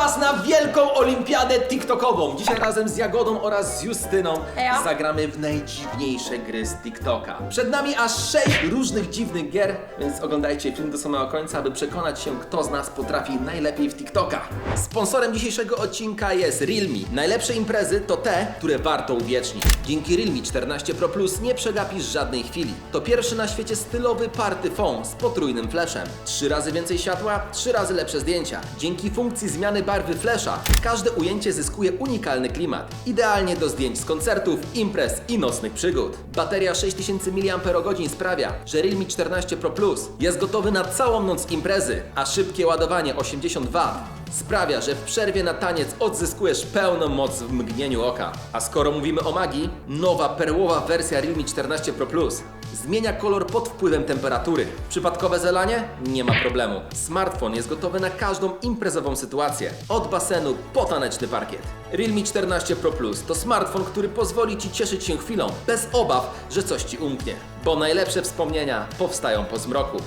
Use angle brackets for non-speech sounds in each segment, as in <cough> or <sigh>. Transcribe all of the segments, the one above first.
Czas na wielką olimpiadę TikTokową. Dzisiaj razem z Jagodą oraz z Justyną Hejo. zagramy w najdziwniejsze gry z TikToka. Przed nami aż sześć różnych dziwnych gier, więc oglądajcie film do samego końca, aby przekonać się, kto z nas potrafi najlepiej w TikToka. Sponsorem dzisiejszego odcinka jest Realme. Najlepsze imprezy to te, które warto uwiecznić. Dzięki Realme 14 Pro Plus nie przegapisz żadnej chwili. To pierwszy na świecie stylowy party phone z potrójnym flashem. Trzy razy więcej światła, trzy razy lepsze zdjęcia. Dzięki funkcji zmiany barwy flasha każde ujęcie zyskuje unikalny klimat. Idealnie do zdjęć z koncertów, imprez i nocnych przygód. Bateria 6000 mAh sprawia, że Realme 14 Pro Plus jest gotowy na całą noc imprezy, a szybkie ładowanie 80 W sprawia, że w przerwie na taniec odzyskujesz pełną moc w mgnieniu oka. A skoro mówimy o magii, nowa perłowa wersja Realme 14 Pro Plus zmienia kolor pod wpływem temperatury. Przypadkowe zelanie? Nie ma problemu. Smartfon jest gotowy na każdą imprezową sytuację. Od basenu po taneczny parkiet. Realme 14 Pro Plus to smartfon, który pozwoli Ci cieszyć się chwilą, bez obaw, że coś Ci umknie. Bo najlepsze wspomnienia powstają po zmroku.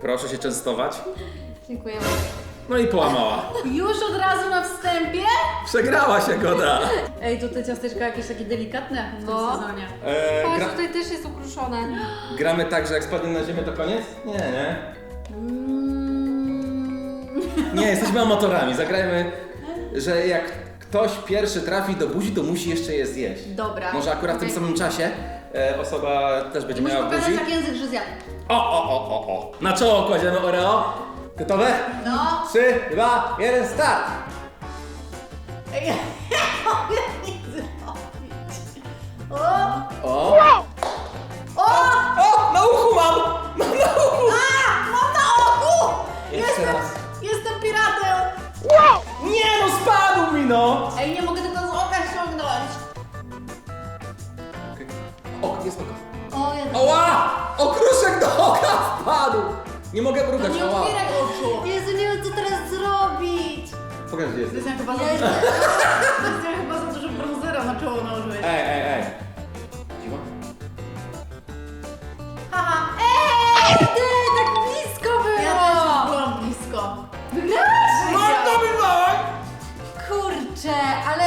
Proszę się częstować. Dziękuję. No i połamała. Już od razu na wstępie? Przegrała się goda. Ej, tutaj ciasteczka jakieś takie delikatne w tym No. sezonie. Eee, Patrz, gra, tutaj też jest ukruszone. gramy tak, że jak spadnie na ziemię to koniec? Nie, nie. Mm. Nie, jesteśmy amatorami. Zagrajmy, że jak ktoś pierwszy trafi do buzi, to musi jeszcze je zjeść. Dobra. Może akurat w tym Okej. samym czasie e, osoba też będzie Musisz miała pokazać buzi. jak język, że zjadł. O, o, o, o, o. Na czoło kładziemy Oreo. Gotowe? No. Trzy, dwa, jeden, start! Ej, <laughs> ja mogę nic zrobić. O! O! O! O! Na uchu mam! <laughs> Mam na uchu! A! Mam na oku! Jeszcze Jestem, raz. jestem piratem! Nie no, spadł mi no! Ej, nie mogę tego z oka ściągnąć. O, jest oko. O, jest. Oła! Okruszek do oka wpadł! Nie mogę mrugać, nie otwieraj oczu. Jezu, nie wiem co teraz zrobić. Pokaż gdzie jesteś. Krystian chyba za Ja dużo. <laughs> jestem... Krystian chyba za dużo bronzera na czoło nałożyłeś. Ej, ej, ej. Cicho. Haha. Ej, ty, tak blisko Ja też było. byłam blisko. Wygrałaś? Marta wywołaj! Kurczę, ale...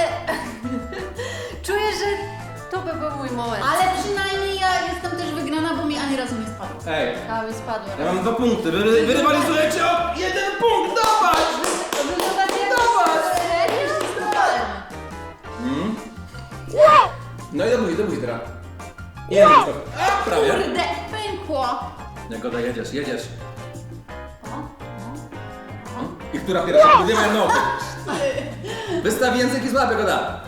<laughs> Czuję, że to by był mój moment. Ale przynajmniej Ej, A, mi spadło. ja mam dwa punkty. Wy, wy rywalizujecie o jeden punkt, dawać! Mm. No i do buzi, do buzi teraz. Nie, no, a, prawie. Kurde, pękło. Jagoda, jedziesz, jedziesz. I która pierwsza? Będziemy nogi. Wystaw język i złap Jagoda.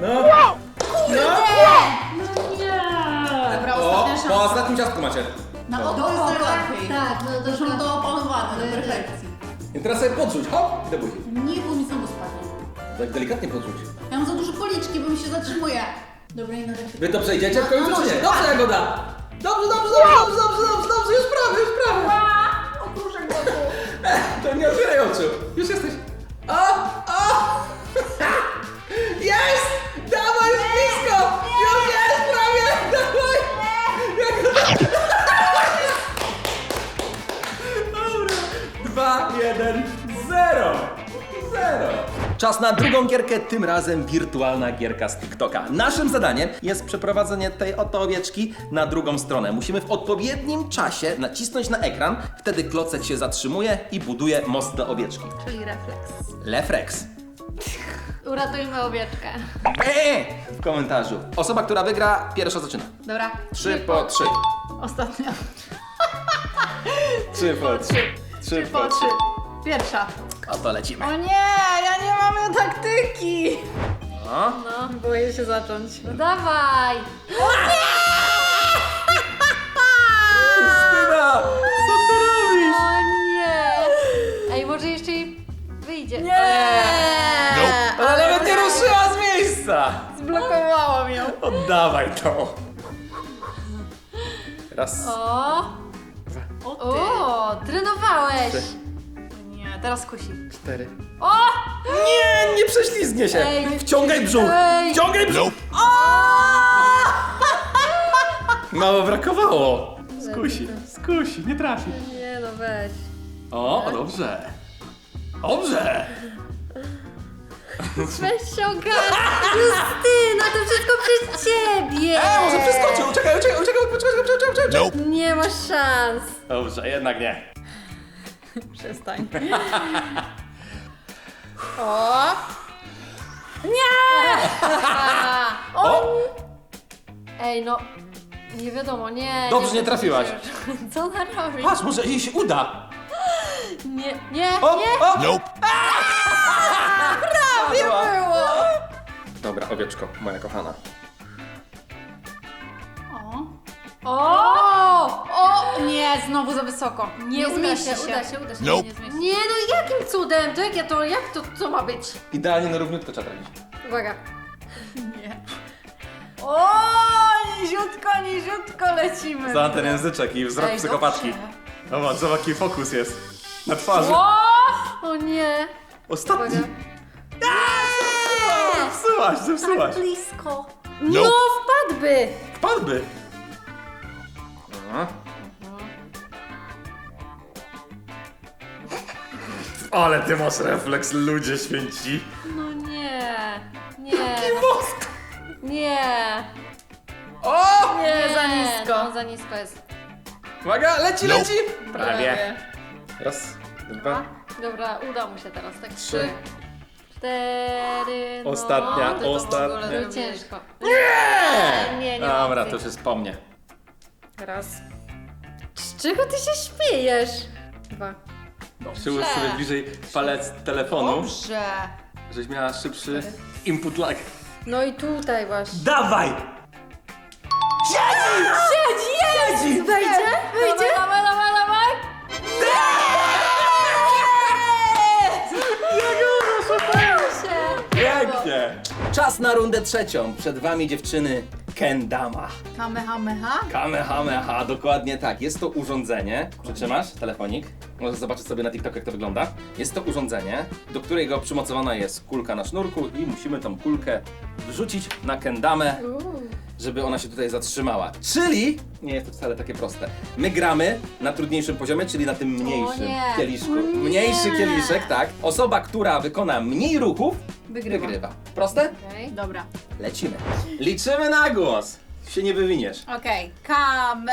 No, no. No. No nie. Dobra, O, ostatnia po szansa. ostatnim ciastku macie. Na O. oko jest najlepiej. Tak, no To mam to opanowane do No, perfekcji. I teraz sobie podrzuć, hop, i do buzi. Nie, bo mi znowu spadnie. Tak delikatnie podrzuć. Ja mam za duże policzki, bo mi się zatrzymuje. Dobra, i na tak Wy to przejdziecie w końcu, No, no, czy nie? no. Dobrze, Jagoda! Dobrze, dobrze, dobrze, dobrze, dobrze, dobrze, dobrze, już prawie, już prawie. Okruszek wokół. <laughs> To nie otwieraj oczu. Już jesteś. O! O! <laughs> Jest! Jeden, zero! Zero! Czas na drugą gierkę, tym razem wirtualna gierka z TikToka. Naszym zadaniem jest przeprowadzenie tej oto owieczki na drugą stronę. Musimy w odpowiednim czasie nacisnąć na ekran, wtedy klocek się zatrzymuje i buduje most dla owieczki. Czyli refleks. Lefrex. Uratujmy owieczkę. Eee! W komentarzu. Osoba, która wygra, pierwsza zaczyna. Dobra. Trzy po trzy. Ostatnia. Trzy po trzy. Trzy Po trzy. Pierwsza. O to lecimy. O nie, ja nie mam taktyki. O. No. Boję się zacząć. No dawaj. Justyna! Co ty robisz? O nie. Ej, może jeszcze jej wyjdzie. Nie! Ona nawet nie ruszyła z miejsca! Zblokowałam ją. Oddawaj to! Raz. O. O ty. O, trenowałeś. Trzy. Nie, teraz kusi. Cztery. O! Nie, nie prześlizgnie się! Ej, Wciągaj brzuch! Ej. Wciągaj brzuch! Mało brakowało. Skusi, skusi, nie trafi. Nie no, weź. O, dobrze. Dobrze. Weź się ogarnij. Justyna, to wszystko przez ciebie. E, może przeskoczył. Uciekaj, uciekaj, uciekaj, uciekaj, uciekaj, uciekaj, uciekaj. Nie masz szans. Dobrze, jednak nie. Przestań. O! O! Ej, no. Nie wiadomo, nie. Dobrze, nie trafiłaś. <laughs> Co ona robi? Patrz, może jej się uda. Nie, nie, O, nie. o. Nope. Nie Było! Dobra, owieczko, moja kochana. O! O! O! Nie, znowu za wysoko. Nie, uda zmieści się, uda się, uda się. Nope. Nie zmieści. Nie no, jakim cudem? To jak ja to, jak to, co ma być? Idealnie na równiutko trzeba trafić. Uwaga. Nie. O! Niziutko, niziutko lecimy. Za ten języczek i wzrok Ej, psychopatki. dobrze. Zobacz, zobacz jaki fokus jest. Na twarzy. O! O nie. Ostatni. Uwaga. Zepsułaś, zepsułaś. blisko. Nope. No, wpadłby. Wpadłby. Aha. Ale ty masz refleks, ludzie święci. No nie. Nie. Nie. O! Nie, za nisko. No, za nisko jest. Uwaga, leci, Nope. leci! Prawie. Raz, dwa. Dobra, uda mu się teraz. Tak Trzy. trzy, cztery. No. Ostatnia, ty to w ostatnia. To ciężko. Nie! Nie, nie Dobra, to już jest po mnie. Raz. Z czego ty się śmiejesz? Dwa. Przyłóż sobie bliżej palec telefonu, Dobrze. żebyś miała szybszy input lag. No i tutaj właśnie. Dawaj! Siedzi! Wejdzie? Wejdzie? Czas na rundę trzecią. Przed wami dziewczyny Kendama. Kamehameha? Kamehameha, dokładnie tak. Jest to urządzenie. Przytrzymasz telefonik. Możesz zobaczyć sobie na TikTok, jak to wygląda. Jest to urządzenie, do którego przymocowana jest kulka na sznurku i musimy tą kulkę wrzucić na kendamę, żeby ona się tutaj zatrzymała. Czyli nie jest to wcale takie proste. My gramy na trudniejszym poziomie, czyli na tym mniejszym nie. kieliszku. O nie. Mniejszy kieliszek, tak. Osoba, która wykona mniej ruchów, Wygrywa. wygrywa. Proste? Okej. Dobra. Lecimy. Liczymy na głos. Się nie wywiniesz. Okej. Kame,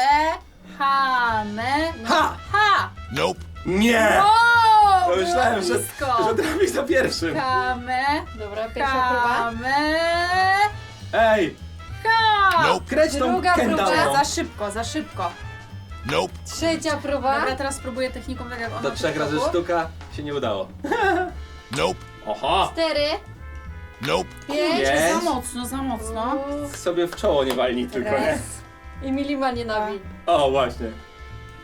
hame, Ha! ha! Nope. Nie! O! To myślałem, że, że trafisz za pierwszym. Kame, Dobra, pierwsza próba. kame, Ej! Nope. Kreć tą Druga próba. Za szybko, za szybko. Nope. Trzecia próba. Dobra, teraz spróbuję techniką tak jak ona Do trzech razy sztuka się nie udało. Nope. Oho! Cztery. Nope. Pięć. Pięć. Za mocno, za mocno. Sobie w czoło nie walnij tylko, nie? Raz. I Milima nienawi. O, właśnie.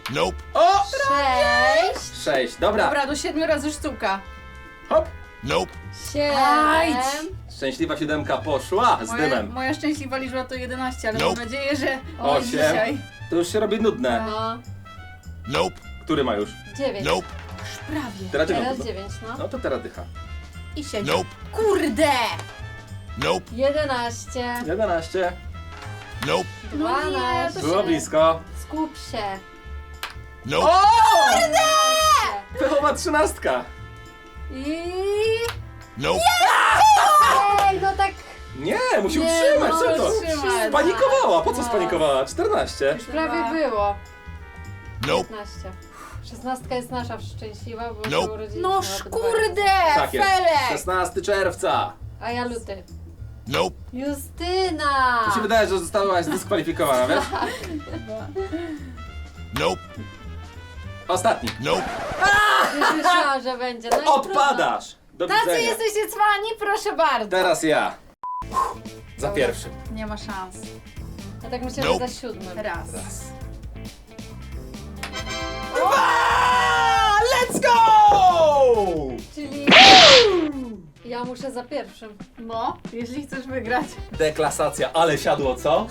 Nope. O! Sześć. Sześć, dobra. Dobra, do siedmiu razy sztuka. Hop! Nope. Ajdź. Siedem. Szczęśliwa siódemka poszła z Moja, dymem. moja szczęśliwa liczba to 11, ale Nope. mam nadzieję, że o, Osiem. dzisiaj. To już się robi nudne. No. Nope. Który ma już? Dziewięć. Nope. Prawie. Teraz Teraz dziewięć, no. No to teraz dycha. I siedzi. Nope. Kurde! Nope. Jedenaście. 11. Nope. No nie, Dwanaście. Było blisko. Skup się. Nope. O! Pechowa trzynastka. I... Nope. No tak... Nie, musi Nie, utrzymać, no, co to? utrzymać. Spanikowała, po co No. spanikowała? 14. Już prawie było. Nope. 15. Szesnastka jest nasza szczęśliwa, bo Nope. się urodziliśmy No nawet kurde! Tak jest. Felek! 16 czerwca. A ja luty. Nope. Justyna! Mi się wydaje, że zostałaś zdyskwalifikowana, wiesz? Nope. Ostatni. Nope. Już myślałam, że będzie. No i trudno. Odpadasz. Do Tacy widzenia. jesteście cwani? Proszę bardzo. Teraz ja. Za Dobra. pierwszym. Nie ma szans. Ja tak myślę, że za siódmym. Raz. Raz. Dwa! Let's go! Czyli... Ja muszę za pierwszym. No, jeśli chcesz wygrać. Deklasacja, ale siadło, co?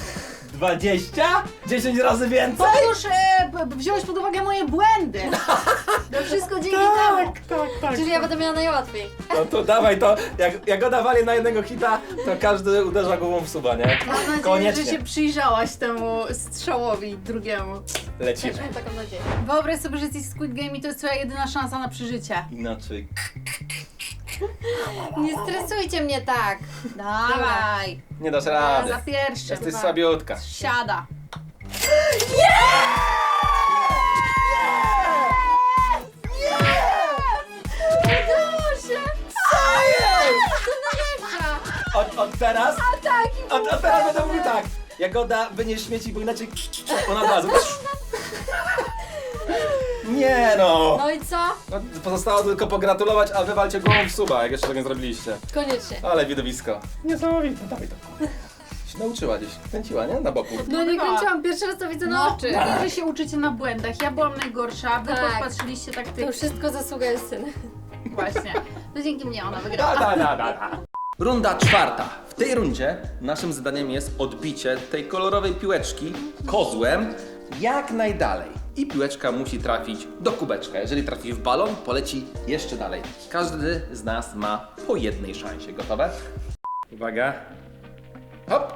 20? 10 razy więcej? Otóż e, b- b- wziąłeś pod uwagę moje błędy. To wszystko dzięki temu. tak, tak. Czyli ja będę miała najłatwiej. No to dawaj to, jak, jak go dawali na jednego hita, to każdy uderza głową w suba, nie? Mam nadzieję, że Koniecznie. się przyjrzałaś temu strzałowi drugiemu. Lecimy. Też mam taką nadzieję. Wyobraź sobie, że jesteś w Squid Game i to jest twoja jedyna szansa na przeżycie. Inaczej. Nie stresujcie mnie tak. Dawaj. Nie dasz Za rady. pierwszym. Jesteś słabiutka. Siada. Najlepsza! Od, od teraz? Tak, i Od, od teraz będę mówił tak. Jagoda, wynieś śmieci, bo inaczej <laughs> ona od razu. Nie no. No i co? no! Pozostało tylko pogratulować, a wy walcie głową w suba, jak jeszcze tego nie zrobiliście. Koniecznie. Ale widowisko. Niesamowite, dawaj to. Się nauczyła gdzieś, kręciła, nie? Na boku. No nie kończyłam, pierwszy raz to widzę na No, oczy. widzę, że się uczycie na błędach. Ja byłam najgorsza, wy Tak. podpatrzyliście To taktyki. wszystko zasługa Justyny. Właśnie. To dzięki mnie ona Da, wygrała. da, da, da, da. Runda czwarta. W tej rundzie naszym zadaniem jest odbicie tej kolorowej piłeczki kozłem jak najdalej. I piłeczka musi trafić do kubeczka. Jeżeli trafi w balon, poleci jeszcze dalej. Każdy z nas ma po jednej szansie. Gotowe? Uwaga. Hop.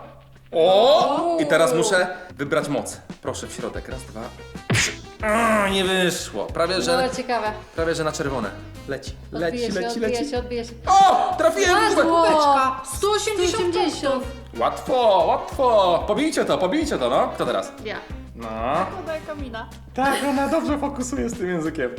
O! I teraz muszę wybrać moc. Proszę w środek. Raz, dwa. A, nie wyszło. Prawie, że, Dobra, ciekawe. prawie, że na czerwone. Leci, leci, się, leci, odbije leci. się, odbije się. O! Trafiłem w kubek! Padło! 180 punktów. Łatwo, łatwo! Pobijcie to, pobijcie to, no. Kto teraz? Ja. No. Podaj Kamila. Tak, ona dobrze fokusuje z tym językiem.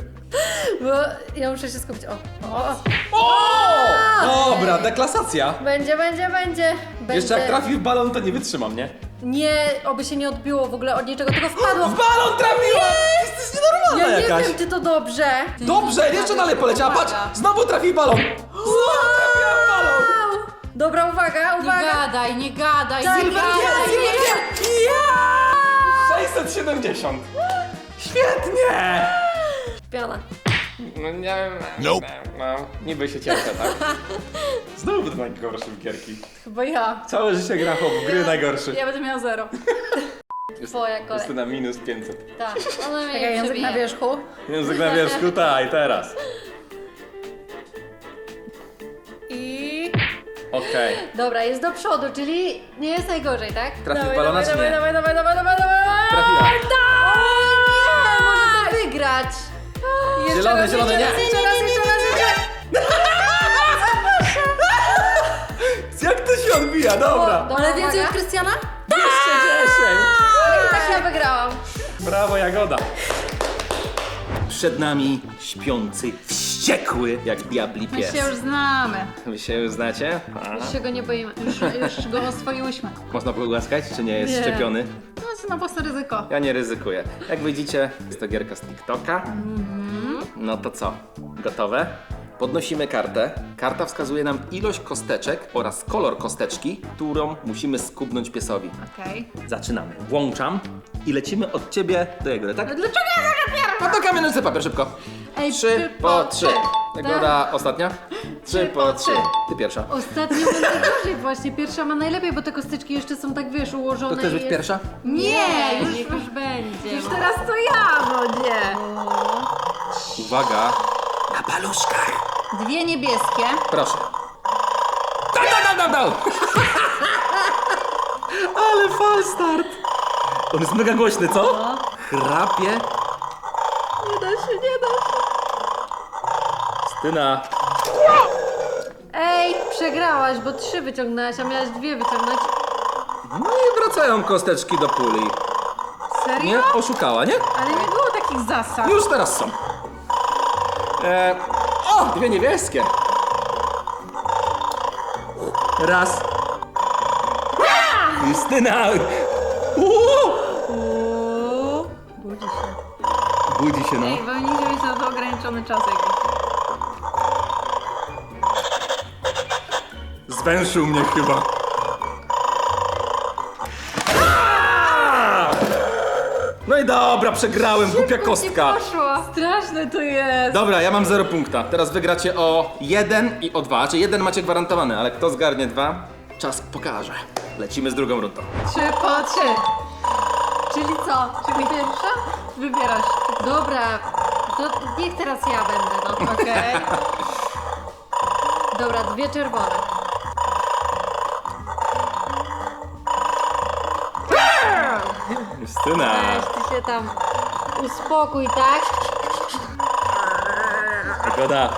Bo ja muszę się skupić. O, o, O! Dobra, deklasacja. Będzie, będzie, będzie. będzie. Jeszcze jak trafi w balon, to nie wytrzymam, nie? Nie, oby się nie odbiło w ogóle od niczego, tylko wpadło. W balon trafiła! Jesteś nienormalna Ja nie jakaś. wiem, czy to dobrze. Dobrze, jeszcze dalej poleciała, patrz! Znowu trafi w balon! Znowu trafiła w balon! Dobra, uwaga, Nie uwaga. gadaj, nie gadaj. Tak, nie gadaj. ja- Ja! 670! Świetnie! Piana. No nie wiem. Nope. No, niby się cieszę, tak? <laughs> Znowu będę najgorszy w gierki. Chyba ja. Całe życie gra chłop w gry najgorszy. Ja będę miała zero. <laughs> Twoja kolej. Jest na minus 500. Tak, ona mnie Czekaj, język na wierzchu. Język na wierzchu, ta i teraz. I... Okej. Dobra, jest do przodu, czyli nie jest najgorzej, tak? Trafi w Dawaj, balona, dawaj, czy nie? dawaj, dawaj, dawaj, dawaj, dawaj, dawaj. Trafiła. Nie, może to wygrać. Jeszcze Zielone, raz, zielone, jeszcze nie. raz, Jeszcze raz, jeszcze raz, jeszcze raz. <laughs> Jak to się odbija? Dobra. Dobra, Ale więcej od uwaga. Krystiana? 210. Ale i tak ja wygrałam. Brawo, Jagoda. Przed nami śpiący, wściekły jak diabli My pies. się już znamy. Wy się już znacie? A. Już się go nie boimy. Już, już go oswoiłyśmy. Można pogłaskać, czy nie jest Nie. szczepiony? Na własne ryzyko. Ja nie ryzykuję. Jak widzicie, jest to gierka z TikToka. No to co? Gotowe? Podnosimy kartę. Karta wskazuje nam ilość kosteczek oraz kolor kosteczki, którą musimy skubnąć piesowi. Okej. Zaczynamy. Włączam i lecimy od ciebie do jego, tak? Dlaczego ja zaraz No to kamień papier, szybko. Ej, Trzy po trzy. Jagoda ostatnia? Trzy po trzy. Ty pierwsza. Ostatnio ma <laughs> najgorzej właśnie. Pierwsza ma najlepiej, bo te kostyczki jeszcze są tak, wiesz, ułożone. To chcesz i być jest- pierwsza? Nie, już, już będzie. Już teraz to ja wodzie. Uwaga. Na paluszkach. Dwie niebieskie. Proszę. Dał, dał, dał, dał, dał. <laughs> Ale fal start. On jest mega głośny, co? Chrapie. Nie da się, nie da się. Styna. Przegrałaś, bo trzy wyciągnęłaś, a miałaś dwie wyciągnąć. No i wracają kosteczki do puli. Serio? Nie? Oszukała, nie? Ale nie było takich zasad. Już teraz są. E, o, dwie niebieskie. Raz. Justyna. Uuu. Uuu, Budzi się. Budzi się, no. Ej, powinniśmy mieć na to ograniczony czas jakiś. Zwęszył mnie chyba. No i dobra, przegrałem, głupia kostka. Poszło. Straszne to jest. Dobra, ja mam 0 punkta. Teraz wygracie o 1 i o 2. Czy jeden macie gwarantowany, ale kto zgarnie dwa, czas pokaże. lecimy z drugą rundą. Trzy po trzy. Czyli co? Czyli pierwsza? Wybierasz. Dobra, to niech teraz ja będę, no. Okej. <laughs> Dobra, dwie czerwone. Justyna. Weź ty się tam uspokój, tak? Jagoda,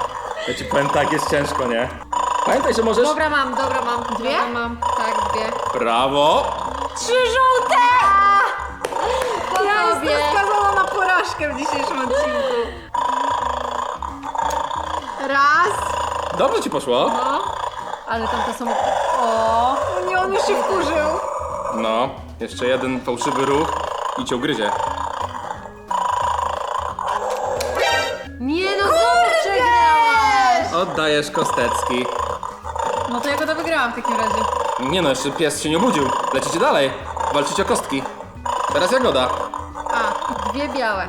ja ci powiem tak, jest ciężko, nie? Pamiętaj, że możesz... Dobra, mam, dobra, mam. Dwie? Dobra, mam. Tak, dwie. Brawo! Trzy żółte! Po Ja tobie. jestem skazana na porażkę w dzisiejszym odcinku. Raz. Dobrze ci poszło? No, ale tam to są... O, nie, on już się wkurzył. No, jeszcze jeden fałszywy ruch i cię ugryzie. Nie no, znowu przegrałaś! Oddajesz kostecki. No to ja go to wygrałam w takim razie. Nie no, jeszcze pies się nie obudził. Lecicie dalej. Walczycie o kostki. Teraz Jagoda. A, Dwie białe.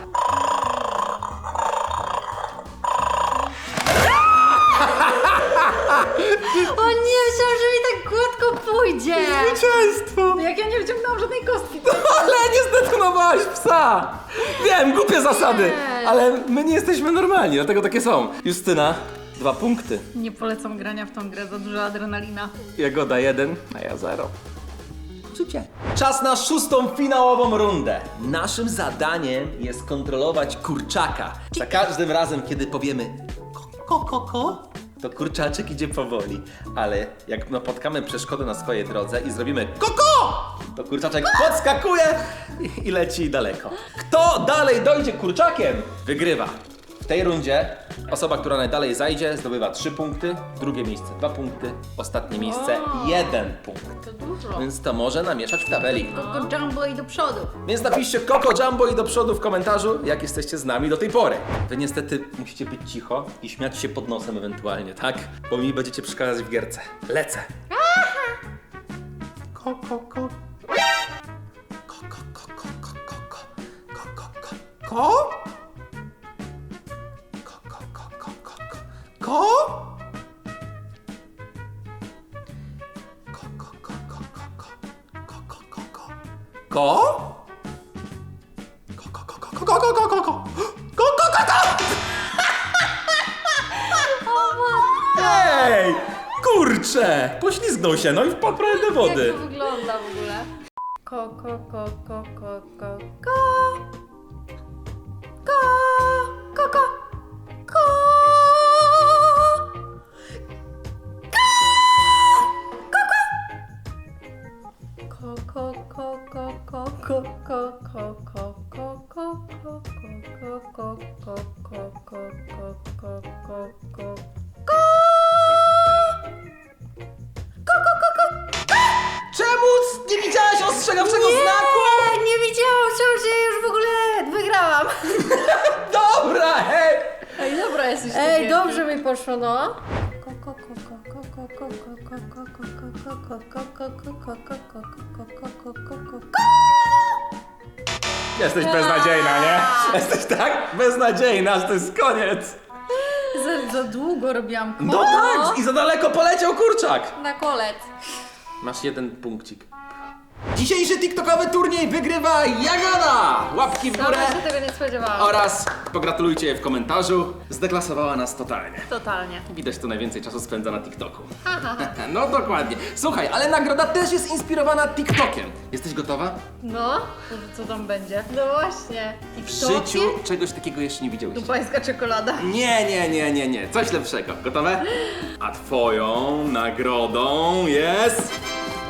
Wyciągnęłam żadnej kostki. Ale nie zdetonowałaś psa! Wiem, głupie zasady, Nie. ale my nie jesteśmy normalni, dlatego takie są. Justyna, dwa punkty. Nie polecam grania w tą grę, za duża adrenalina. Jagoda jeden, a ja zero. Życie. Czas na szóstą finałową rundę. Naszym zadaniem jest kontrolować kurczaka. Za każdym razem, kiedy powiemy ko, ko, ko, to kurczaczek idzie powoli. Ale jak napotkamy przeszkodę na swojej drodze i zrobimy koko, to kurczaczek podskakuje i, leci daleko. Kto dalej dojdzie kurczakiem, wygrywa. W tej rundzie osoba, która najdalej zajdzie, zdobywa 3 punkty, drugie miejsce 2 punkty, ostatnie miejsce 1 punkt. To dużo. Więc to może namieszać w tabeli. Tylko jumbo i do przodu. Więc napiszcie Coco Jumbo i do przodu w komentarzu, jak jesteście z nami do tej pory. Wy niestety musicie być cicho i śmiać się pod nosem ewentualnie, tak? Bo mi będziecie przeszkadzać w gierce. Lecę. Ko, ko, ko. Ko, ko, ko, ko, ko, ko, ko. Ko, ko, ko. Ko? Ko, Ko? Ko, ko, ko, ko, ko, ko. Ko, ko, ko, ko. Ko? Ko, ko, ko, ko, ko, ko, ko, ko, ko, ko. Ko, ko, ko, ko. Kurczę! Poślizgnął się, no i wpadł prawie do Jak wody. to wygląda w ogóle? Ko, ko, ko, ko, ko, ko, ko. Poszło, no. Jesteś beznadziejna, nie? Jesteś tak beznadziejna, że to jest koniec. Za, za długo robiłam No tak, i za daleko poleciał kurczak. Na kolec. Masz jeden punkcik. Dzisiejszy TikTokowy turniej wygrywa Jagoda! Łapki w górę Sama się tego nie spodziewałam. oraz pogratulujcie je w komentarzu. Zdeklasowała nas totalnie. Totalnie. Widać, tu najwięcej czasu spędza na TikToku. <laughs> No dokładnie. Słuchaj, ale nagroda też jest inspirowana TikTokiem. Jesteś gotowa? No, Co tam będzie? no właśnie. I W życiu czegoś takiego jeszcze nie widziałyście. Dupańska czekolada. Nie, nie, nie, nie, nie. Coś lepszego. Gotowe? A twoją nagrodą jest...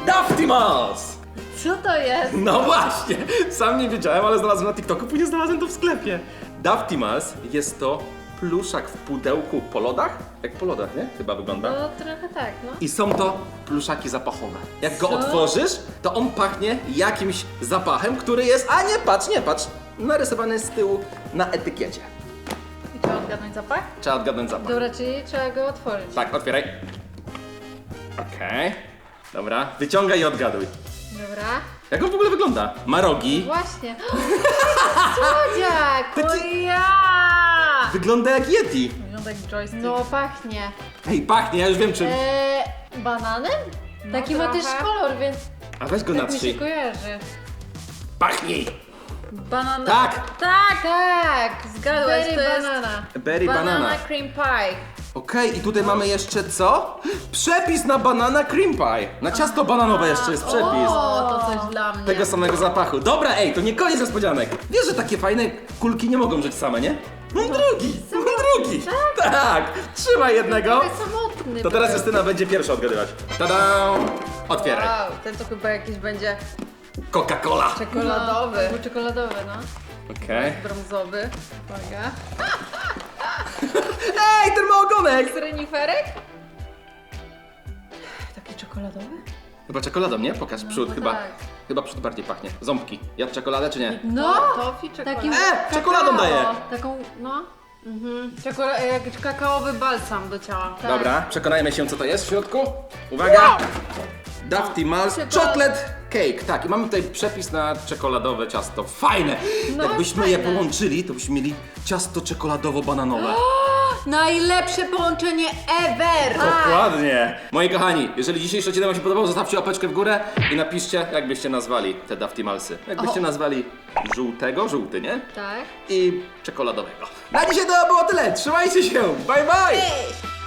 Daftimals! Co to jest? No właśnie! Sam nie wiedziałem, ale znalazłem na TikToku, później znalazłem to w sklepie. Daftimals jest to pluszak w pudełku po lodach? Jak po lodach, nie? Chyba wygląda. No trochę tak, no. I są to pluszaki zapachowe. Jak go Co? otworzysz, to on pachnie jakimś zapachem, który jest... A nie, patrz, nie patrz! Narysowany z tyłu na etykiecie. I trzeba odgadnąć zapach? Trzeba odgadnąć zapach. Dobra, czyli trzeba go otworzyć. Tak, otwieraj. Okej. Dobra, wyciągaj i odgaduj. Dobra. Jak on w ogóle wygląda? Ma rogi. Właśnie. <gasps> Słodziak! Taki- ja! Wygląda jak Yeti. Wygląda jak joystick. No pachnie. Ej, pachnie, ja już wiem czym. Eee, bananem? Taki ma trochę. też kolor, więc A weź go Tak mi się natrzyj. kojarzy. Pachnij! Banana. Tak! Tak, tak! Zgadłaś, Berry to jest banana. Berry banana. banana cream pie. Okej, i tutaj mamy jeszcze co? Przepis na banana cream pie. Na ciasto bananowe jeszcze jest przepis. O, to coś dla mnie. Tego samego zapachu. Dobra, ej, to nie koniec niespodzianek. Wiesz, że takie fajne kulki nie mogą żyć same, nie? Mam drugi, mam drugi. Tak, trzymaj jednego. Trochę samotny. To teraz był. Justyna będzie pierwsza odgadywać. Tada! Otwieraj. Wow, ten to chyba jakiś będzie Coca-Cola. czekoladowy, No, był czekoladowy, no. Okej. brązowy. Uwaga. <laughs> Ej, ten ma ogonek! Reniferek? Taki czekoladowy? Chyba czekoladą, nie? Pokaż przód, no chyba. tak. Chyba przód bardziej pachnie. Ząbki. Jadł czekoladę czy nie? No! Tofi czekolada. Takim E, czekoladą daje. Taką, no. Mhm. Czekola- jak kakaowy balsam do ciała. Tak. Dobra, przekonajmy się co to jest w środku. Uwaga! Dafty Mals Czekolad- Chocolate Cake. Tak, i mamy tutaj przepis na czekoladowe ciasto. Fajne! No, Jakbyśmy je fajne. połączyli, to byśmy mieli ciasto czekoladowo-bananowe. Najlepsze połączenie ever! Dokładnie! Moi kochani, jeżeli dzisiejszy odcinek Wam się podobał, zostawcie łapeczkę w górę i napiszcie, jak byście nazwali te Dafty Malsy. Jakbyście nazwali żółtego, żółty, nie? Tak. I czekoladowego. Na dzisiaj to było tyle. Trzymajcie się. Bye bye! Cześć!